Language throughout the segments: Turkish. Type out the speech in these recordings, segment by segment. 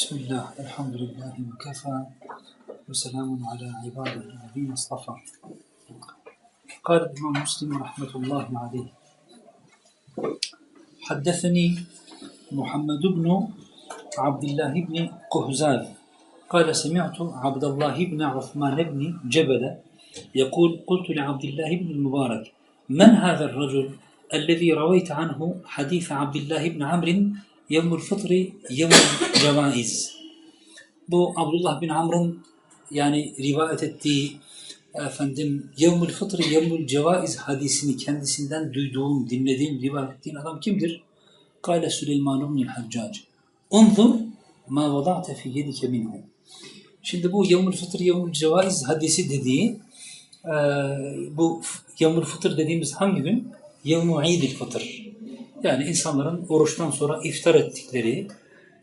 بسم الله الحمد لله وكفى وسلام على عباده الذين اصطفى قال الإمام مسلم رحمة الله عليه حدثني محمد بن عبد الله بن قهزاد قال سمعت عبد الله بن عثمان بن جبل يقول قلت لعبد الله بن المبارك من هذا الرجل الذي رويت عنه حديث عبد الله بن عمرو Yevmül fıtri, yevmül cevaiz. Bu Abdullah bin Amr'ın yani rivayet ettiği efendim yevmül fıtri, yevmül cevaiz hadisini kendisinden duyduğum, dinlediğim, rivayet ettiğim adam kimdir? Kale Süleyman ibn Haccac. Unzur ma vada'te fi yedike minhu. Şimdi bu yevmül fıtri, yevmül cevaiz hadisi dediği e, bu yevmül fıtır dediğimiz hangi gün? Yevmül idil fıtır. Yani insanların oruçtan sonra iftar ettikleri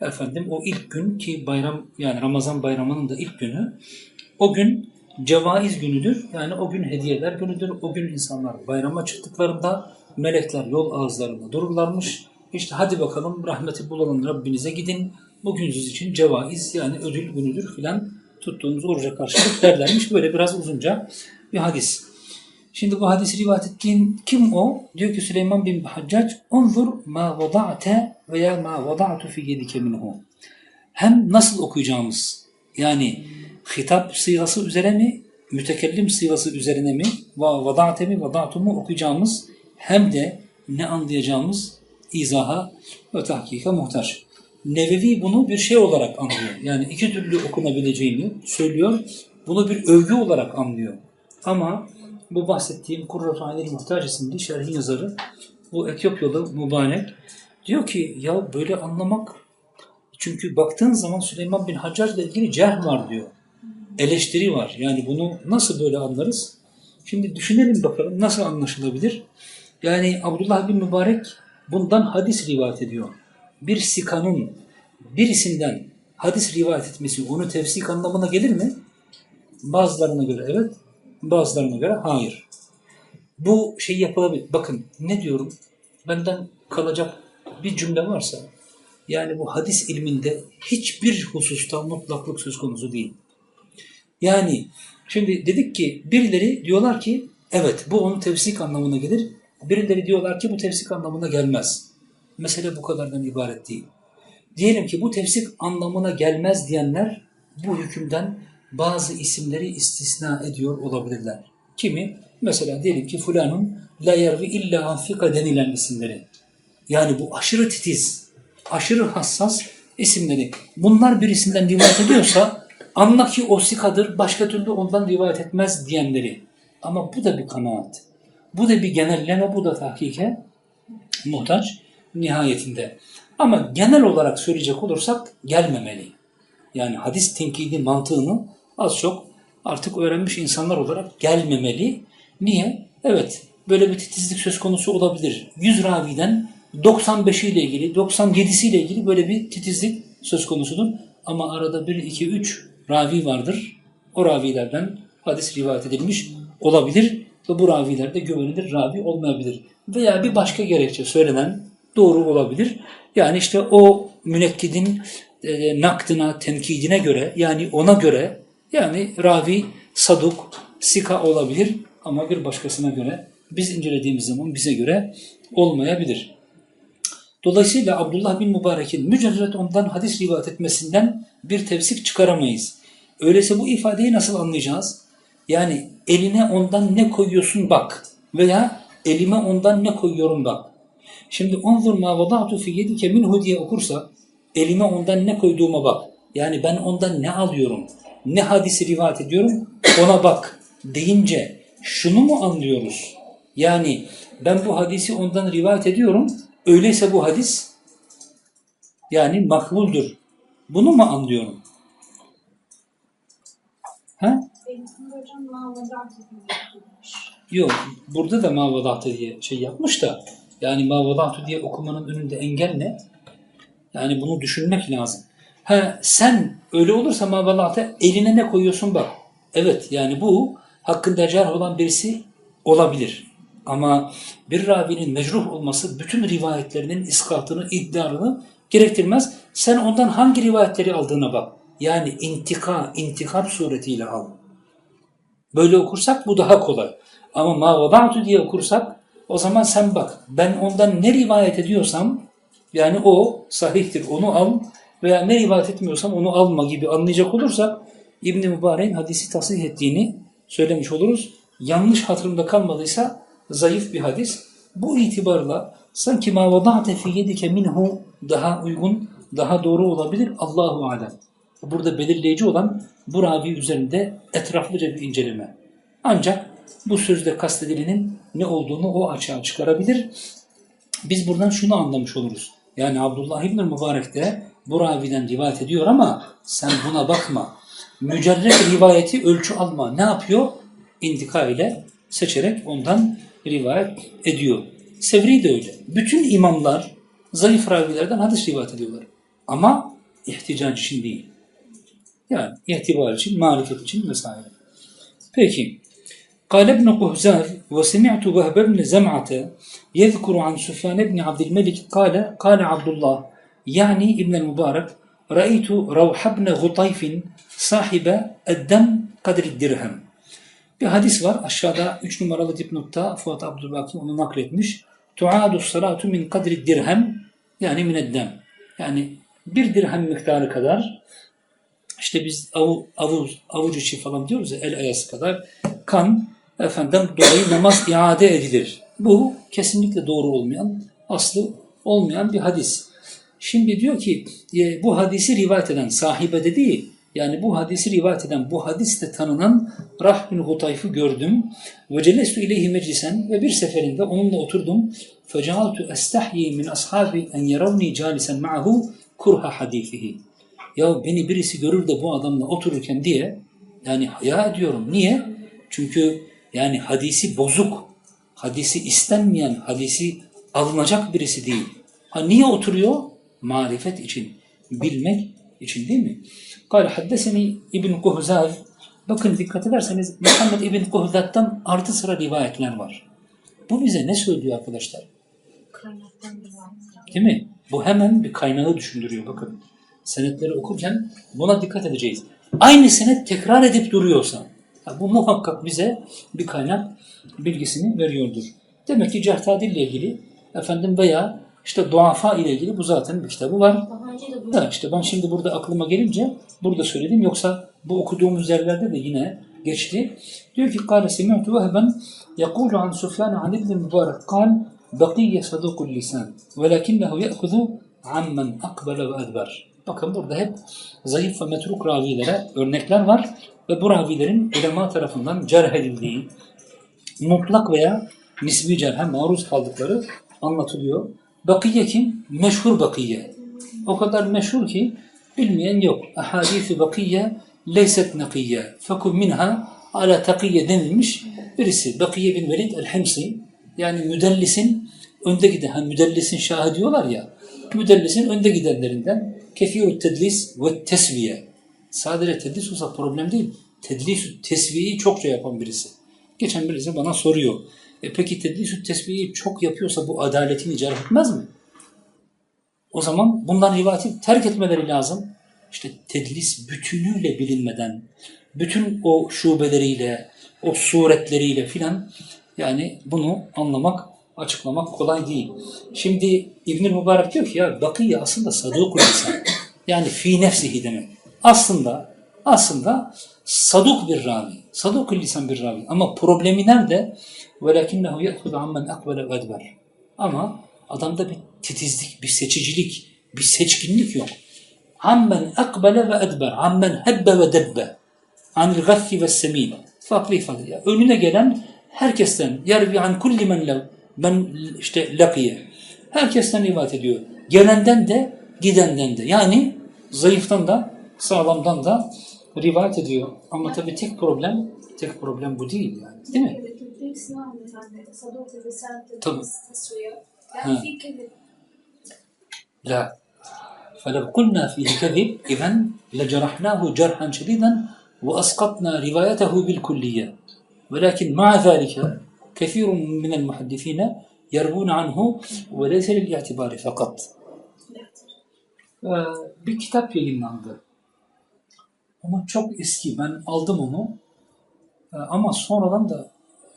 efendim o ilk gün ki bayram yani Ramazan bayramının da ilk günü o gün cevaiz günüdür. Yani o gün hediyeler günüdür. O gün insanlar bayrama çıktıklarında melekler yol ağızlarında dururlarmış. İşte hadi bakalım rahmeti bulalım Rabbinize gidin. Bugün siz için cevaiz yani ödül günüdür filan tuttuğunuz oruca karşılık derlermiş. Böyle biraz uzunca bir hadis. Şimdi bu hadisi rivayet ettiğin kim o? Diyor ki Süleyman bin Haccac Unzur ma vada'te veya ma vada'tu fi yedike minhu. Hem nasıl okuyacağımız yani hitap sıyası üzere mi mütekellim sıyası üzerine mi va vada'te mi vada'tu mu okuyacağımız hem de ne anlayacağımız izaha ve tahkika muhtaç. Nevevi bunu bir şey olarak anlıyor. Yani iki türlü okunabileceğini söylüyor. Bunu bir övgü olarak anlıyor. Ama bu bahsettiğim Kurrat Haneli Muhtaç isimli şerhin yazarı bu Etiyopyalı mübarek diyor ki ya böyle anlamak çünkü baktığın zaman Süleyman bin Haccac ile ilgili cerh var diyor. Eleştiri var. Yani bunu nasıl böyle anlarız? Şimdi düşünelim bakalım nasıl anlaşılabilir? Yani Abdullah bin Mübarek bundan hadis rivayet ediyor. Bir sikanın birisinden hadis rivayet etmesi onu tefsik anlamına gelir mi? Bazılarına göre evet, bazılarına göre hayır. Bu şey yapılabilir. Bakın ne diyorum? Benden kalacak bir cümle varsa yani bu hadis ilminde hiçbir hususta mutlaklık söz konusu değil. Yani şimdi dedik ki birileri diyorlar ki evet bu onun tefsik anlamına gelir. Birileri diyorlar ki bu tefsik anlamına gelmez. Mesele bu kadardan ibaret değil. Diyelim ki bu tefsik anlamına gelmez diyenler bu hükümden bazı isimleri istisna ediyor olabilirler. Kimi? Mesela diyelim ki fulanın la yervi illa anfika denilen isimleri. Yani bu aşırı titiz, aşırı hassas isimleri. Bunlar birisinden rivayet ediyorsa anla ki o sikadır, başka türlü ondan rivayet etmez diyenleri. Ama bu da bir kanaat. Bu da bir genelleme, bu da tahkike muhtaç nihayetinde. Ama genel olarak söyleyecek olursak gelmemeli. Yani hadis tenkidi mantığını az çok artık öğrenmiş insanlar olarak gelmemeli. Niye? Evet böyle bir titizlik söz konusu olabilir. 100 raviden 95 ile ilgili, 97'si ile ilgili böyle bir titizlik söz konusudur. Ama arada 1, 2, 3 ravi vardır. O ravilerden hadis rivayet edilmiş olabilir ve bu raviler de güvenilir ravi olmayabilir. Veya bir başka gerekçe söylenen doğru olabilir. Yani işte o münekkidin e, nakdına, tenkidine göre yani ona göre yani ravi saduk, sika olabilir ama bir başkasına göre biz incelediğimiz zaman bize göre olmayabilir. Dolayısıyla Abdullah bin Mübarek'in mücerret ondan hadis rivayet etmesinden bir tefsik çıkaramayız. Öyleyse bu ifadeyi nasıl anlayacağız? Yani eline ondan ne koyuyorsun bak veya elime ondan ne koyuyorum bak. Şimdi onzur ma vada'tu fi yedike minhu diye okursa elime ondan ne koyduğuma bak. Yani ben ondan ne alıyorum? Ne hadisi rivayet ediyorum? Ona bak deyince şunu mu anlıyoruz? Yani ben bu hadisi ondan rivayet ediyorum. Öyleyse bu hadis yani makbuldür. Bunu mu anlıyorum? Ha? Yok. Burada da mavadatı diye şey yapmış da yani mavadatı diye okumanın önünde engel ne? Yani bunu düşünmek lazım. Ha, sen öyle olursa mavadatı eline ne koyuyorsun bak. Evet yani bu hakkında cerh olan birisi olabilir. Ama bir ravinin mecruh olması bütün rivayetlerinin iskatını, iddiarını Gerektirmez. Sen ondan hangi rivayetleri aldığına bak. Yani intika, intikap suretiyle al. Böyle okursak bu daha kolay. Ama ma diye okursak o zaman sen bak. Ben ondan ne rivayet ediyorsam yani o sahihtir onu al veya ne rivayet etmiyorsam onu alma gibi anlayacak olursak İbn-i Mübarek'in hadisi tasih ettiğini söylemiş oluruz. Yanlış hatırımda kalmadıysa zayıf bir hadis. Bu itibarla sanki ma vada'te fi yedike minhu daha uygun, daha doğru olabilir. Allahu alem. Burada belirleyici olan bu ravi üzerinde etraflıca bir inceleme. Ancak bu sözde kastedilenin ne olduğunu o açığa çıkarabilir. Biz buradan şunu anlamış oluruz. Yani Abdullah İbn Mübarek de bu raviden rivayet ediyor ama sen buna bakma. Mücerret rivayeti ölçü alma. Ne yapıyor? İntika ile seçerek ondan rivayet ediyor. Sevri de öyle. Bütün imamlar zayıf ravilerden hadis rivayet ediyorlar. Ama ihticac için değil. Yani itibar için, marifet için vesaire. Peki. قال ابن قهزاز وسمعت وهب بن زمعة يذكر عن سفيان بن عبد الملك قال قال عبد الله يعني ابن المبارك رأيت روح بن غطيف صاحب الدم قدر الدرهم Bir hadis var. Aşağıda 3 numaralı dipnotta Fuat Abdülbaki onu nakletmiş. Tuadu salatu min kadri dirhem yani mineddem. Yani bir dirhem miktarı kadar işte biz avu, avuz, avuç içi falan diyoruz ya el ayası kadar kan efendim dolayı namaz iade edilir. Bu kesinlikle doğru olmayan, aslı olmayan bir hadis. Şimdi diyor ki bu hadisi rivayet eden sahibe de değil, yani bu hadisi rivayet eden, bu hadiste tanınan Rah bin Hutayf'ı gördüm. Ve celestu ileyhi meclisen ve bir seferinde onunla oturdum. Fecealtu estahyi min ashabi en yeravni calisen ma'ahu kurha hadifihi. Ya beni birisi görür de bu adamla otururken diye yani haya ediyorum. Niye? Çünkü yani hadisi bozuk, hadisi istenmeyen, hadisi alınacak birisi değil. Ha niye oturuyor? Marifet için, bilmek için değil mi? Kale haddeseni İbn Kuhzaz. Bakın dikkat ederseniz Muhammed İbn Kuhzaz'dan artı sıra rivayetler var. Bu bize ne söylüyor arkadaşlar? Değil mi? Bu hemen bir kaynağı düşündürüyor bakın. Senetleri okurken buna dikkat edeceğiz. Aynı senet tekrar edip duruyorsa ha, bu muhakkak bize bir kaynak bilgisini veriyordur. Demek ki Cehtadil ile ilgili efendim veya işte duafa ile ilgili bu zaten bir kitabı var. Daha önce de bu Ha, işte ben şimdi burada aklıma gelince burada söyledim. Yoksa bu okuduğumuz yerlerde de yine geçti. Diyor ki قال سمعت وهبا يقول عن سفيان عن ابن المبارك قال بقي صدوق اللسان ولكنه يأخذ عمن أقبل وأدبر Bakın burada hep zayıf ve metruk ravilere örnekler var ve bu ravilerin ulema tarafından cerh edildiği, mutlak veya nisbi cerhe maruz kaldıkları anlatılıyor. Bakiye kim? Meşhur bakiye. O kadar meşhur ki bilmeyen yok. Ahadisi bakiye leyset nakiye. Fekum minha ala takiye denilmiş birisi. Bakiye bin Velid el-Hemsi yani müdellisin önde giden, hani müdellisin şahı diyorlar ya, müdellisin önde gidenlerinden kefiyut tedlis ve tesviye. Sadece tedlis olsa problem değil. Tedlis tesviyeyi çokça yapan birisi. Geçen birisi bana soruyor. E peki tedlis tesviyeyi çok yapıyorsa bu adaletini cerh etmez mi? O zaman bundan rivayeti terk etmeleri lazım. İşte tedlis bütünüyle bilinmeden, bütün o şubeleriyle, o suretleriyle filan yani bunu anlamak, açıklamak kolay değil. Şimdi İbnül Mübarek diyor ki ya bakiye aslında sadukul insan. Yani fi nefsihi demek. Aslında aslında saduk bir ravi. Sadukul lisan bir ravi. Ama problemi nerede? وَلَكِنَّهُ يَأْخُذُ عَمَّنْ أَقْبَلَ وَاَدْبَرَ Ama adamda bir titizlik, bir seçicilik, bir seçkinlik yok. Ammen akbele ve edber, ammen hebbe ve debbe, anil gaffi ve semin. Farklı ifade. Ya. Önüne gelen herkesten, yarvi an kulli men lev, ben işte lakiye. Herkesten rivayet ediyor. Gelenden de, gidenden de. Yani zayıftan da, sağlamdan da rivayet ediyor. Ama tabii tek problem, tek problem bu değil yani. Değil mi? Hepsini hanımefendi. Sadok ve Vesel Tabii. tasfiye. Ha. Yani fi kedi. لا فلو قلنا فيه كذب إذا لجرحناه جرحا شديدا وأسقطنا روايته بالكلية ولكن مع ذلك كثير من المحدثين يروون عنه وليس للاعتبار فقط Ee, bir kitap yayınlandı. Ama çok eski. Ben aldım onu. Ee, ama sonradan da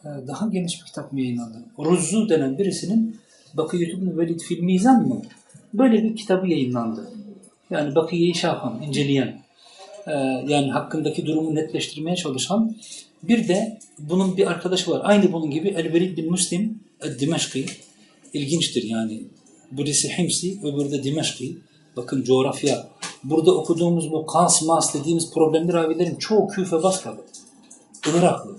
e, daha geniş bir kitap mı yayınlandı? Ruzzu denen birisinin Bakiyetübn Velid fil Mizan mı? Böyle bir kitabı yayınlandı. Yani Bakiye'yi şey yapan, inceleyen, e, yani hakkındaki durumu netleştirmeye çalışan bir de bunun bir arkadaşı var. Aynı bunun gibi El-Velid bin Müslim El-Dimeşki. İlginçtir yani. Birisi Himsi, öbürü de Dimeşki. Bakın coğrafya. Burada okuduğumuz bu Kas, Mas dediğimiz problemli ravilerin çoğu Küfe Basralı. Iraklı.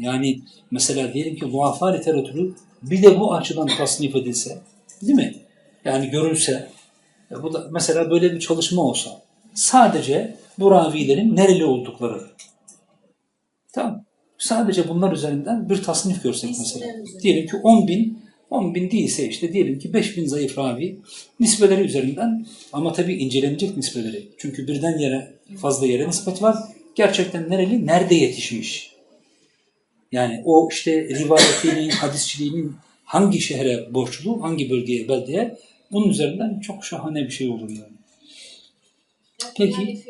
Yani mesela diyelim ki muafa literatürü bir de bu açıdan tasnif edilse, değil mi? Yani görülse, e bu da mesela böyle bir çalışma olsa, sadece bu ravilerin nereli oldukları, Tamam. Sadece bunlar üzerinden bir tasnif görsek mesela. Diyelim ki 10 bin, 10 bin değilse işte diyelim ki 5 bin zayıf ravi nisbeleri üzerinden ama tabii incelenecek nisbeleri. Çünkü birden yere fazla yere nispet var. Gerçekten nereli, nerede yetişmiş? Yani o işte rivayetinin, hadisçiliğinin hangi şehre borçlu, hangi bölgeye, beldeye bunun üzerinden çok şahane bir şey olur yani. Peki.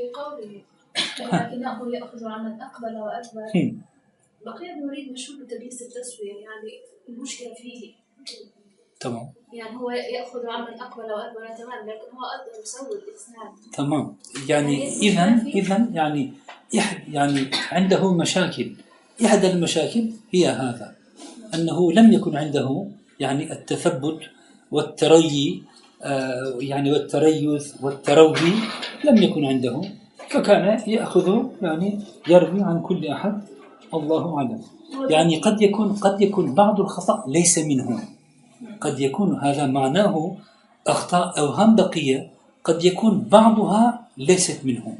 ولكنه يأخذ عمن أقبل وأدبر بقية نريد مشهور تدريس التسوية يعني المشكلة فيه. تمام. يعني هو يأخذ عمل أقبل وادبر تمام لكن هو أقدر يسوي الاسنان تمام. يعني اذا اذا يعني يعني, يعني عنده مشاكل. إحدى المشاكل هي هذا أنه لم يكن عنده يعني التثبت والتري آه يعني والتريث والتروي لم يكن عنده. فكان يأخذ يعني يروي عن كل أحد. الله أعلم. يعني قد يكون قد يكون بعض الخطأ ليس منه. قد يكون هذا معناه أخطاء أوهام بقية. قد يكون بعضها ليست منه.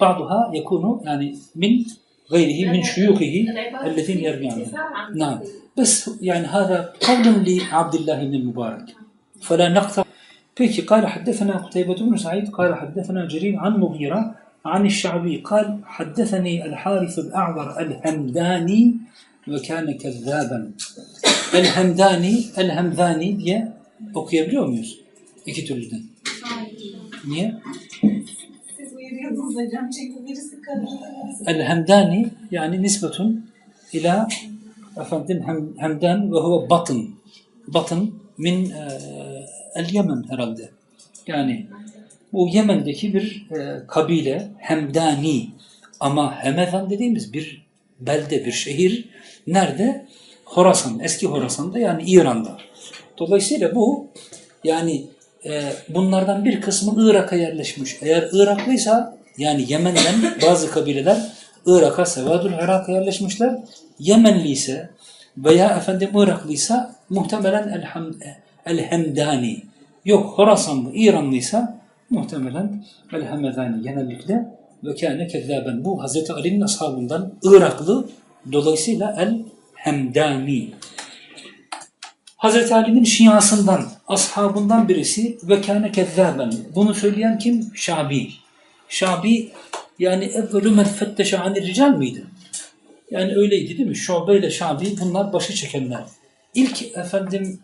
بعضها يكون يعني من غيره من شيوخه الذين يروي عنه. نعم. بس يعني هذا قول لعبد الله بن المبارك. فلا نقطع Peki قال حدثنا قتيبة بن سعيد قال حدثنا جرير عن مغيرة عن الشعبي قال حدثني الحارث الأعور الهمداني وكان كذابا. الهمداني الهمداني يا أوكي بليوم يوز إكي تولدن. نيا الهمداني يعني نسبة إلى أفندم همدان وهو بطن. بطن من آه، اليمن هرالده. يعني bu Yemen'deki bir e, kabile Hemdani ama Hemedan dediğimiz bir belde, bir şehir nerede? Horasan, eski Horasan'da yani İran'da. Dolayısıyla bu yani e, bunlardan bir kısmı Irak'a yerleşmiş. Eğer Iraklıysa yani Yemen'den bazı kabileler Irak'a, Sevadül Irak'a yerleşmişler. Yemenli ise veya efendim Iraklıysa muhtemelen El-Ham- El-Hemdani. Yok Horasanlı, İranlıysa muhtemelen El-Hemedani genellikle ve kâne kezzaben. Bu Hazreti Ali'nin ashabından Iraklı dolayısıyla El-Hemdani. Hazreti Ali'nin şiasından, ashabından birisi ve kâne kezzaben. Bunu söyleyen kim? Şabi. Şabi yani evvelü men fetteşe anir rical mıydı? Yani öyleydi değil mi? Şobe ile Şabi bunlar başı çekenler. İlk efendim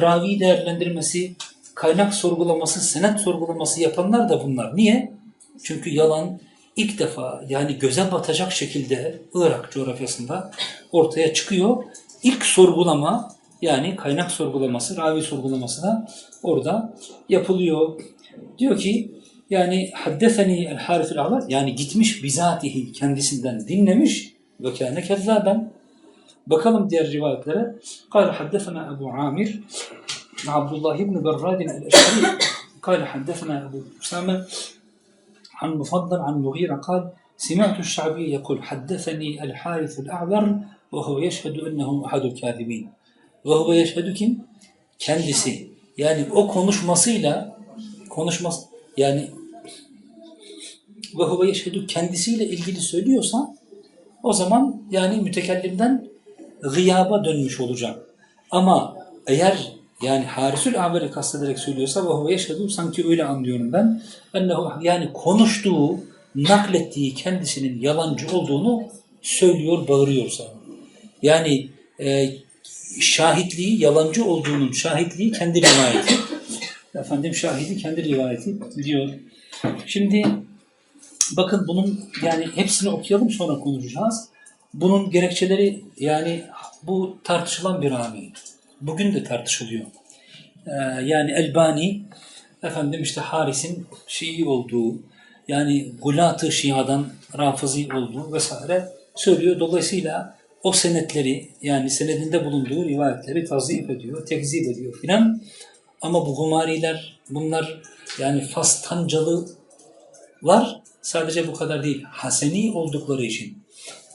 ravi değerlendirmesi, kaynak sorgulaması, senet sorgulaması yapanlar da bunlar. Niye? Çünkü yalan ilk defa yani göze batacak şekilde Irak coğrafyasında ortaya çıkıyor. İlk sorgulama yani kaynak sorgulaması, ravi sorgulaması da orada yapılıyor. Diyor ki yani haddeseni el harif yani gitmiş bizatihi kendisinden dinlemiş ve kâne kezzaben. Bakalım diğer rivayetlere. Kal haddesena Ebu Amir عبد الله بن براد الأشعري قال حدثنا أبو أسامة عن مفضل عن مغيرة قال سمعت الشعبي يقول حدثني الحارث الأعور وهو يشهد أنه أحد الكاذبين وهو يشهد kim? Kendisi. Yani o konuşmasıyla konuşması yani ve huve yeşhedü kendisiyle ilgili söylüyorsa o zaman yani mütekellimden gıyaba dönmüş olacak. Ama eğer yani Harisül Aver'i kastederek söylüyorsa ve huve yeşhedü sanki öyle anlıyorum ben. Ennehu yani konuştuğu, naklettiği kendisinin yalancı olduğunu söylüyor, bağırıyorsa. Yani e, şahitliği, yalancı olduğunun şahitliği kendi rivayeti. efendim şahidi kendi rivayeti diyor. Şimdi bakın bunun yani hepsini okuyalım sonra konuşacağız. Bunun gerekçeleri yani bu tartışılan bir ravi. Bugün de tartışılıyor. Ee, yani Elbani efendim işte Haris'in Şii olduğu yani Gulat-ı Şia'dan Rafızi olduğu vesaire söylüyor. Dolayısıyla o senetleri yani senedinde bulunduğu rivayetleri tazif ediyor, tekzip ediyor filan. Ama bu gumariler bunlar yani Fastancalı var. Sadece bu kadar değil. Haseni oldukları için,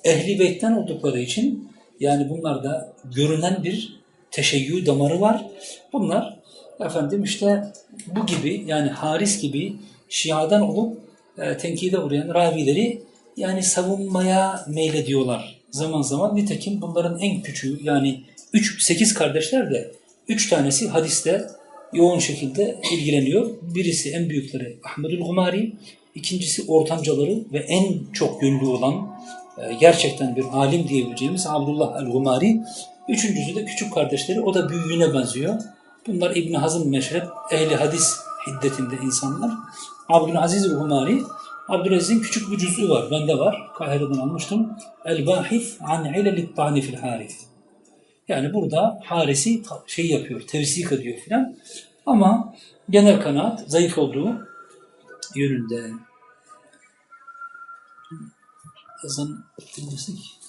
ehli beytten oldukları için yani bunlarda görünen bir teşeyyü damarı var. Bunlar efendim işte bu gibi yani Haris gibi Şiadan olup e, tenkide uğrayan ravileri yani savunmaya meylediyorlar zaman zaman. Nitekim bunların en küçüğü yani 3 8 kardeşler de 3 tanesi hadiste yoğun şekilde ilgileniyor. Birisi en büyükleri Ahmedül Gumari, ikincisi ortancaları ve en çok yönlü olan e, gerçekten bir alim diyebileceğimiz Abdullah el-Gumari. Üçüncüsü de küçük kardeşleri, o da büyüğüne benziyor. Bunlar İbn Hazm meşrep, ehli hadis hiddetinde insanlar. Abdülaziz el-Gumari, Abdülaziz'in küçük bir cüzü var, bende var. Kahire'den almıştım. El-Bahif an ilelit tani fil harif. Yani burada Haris'i şey yapıyor, tevsik ediyor filan. Ama genel kanaat zayıf olduğu yönünde. Dinlesek.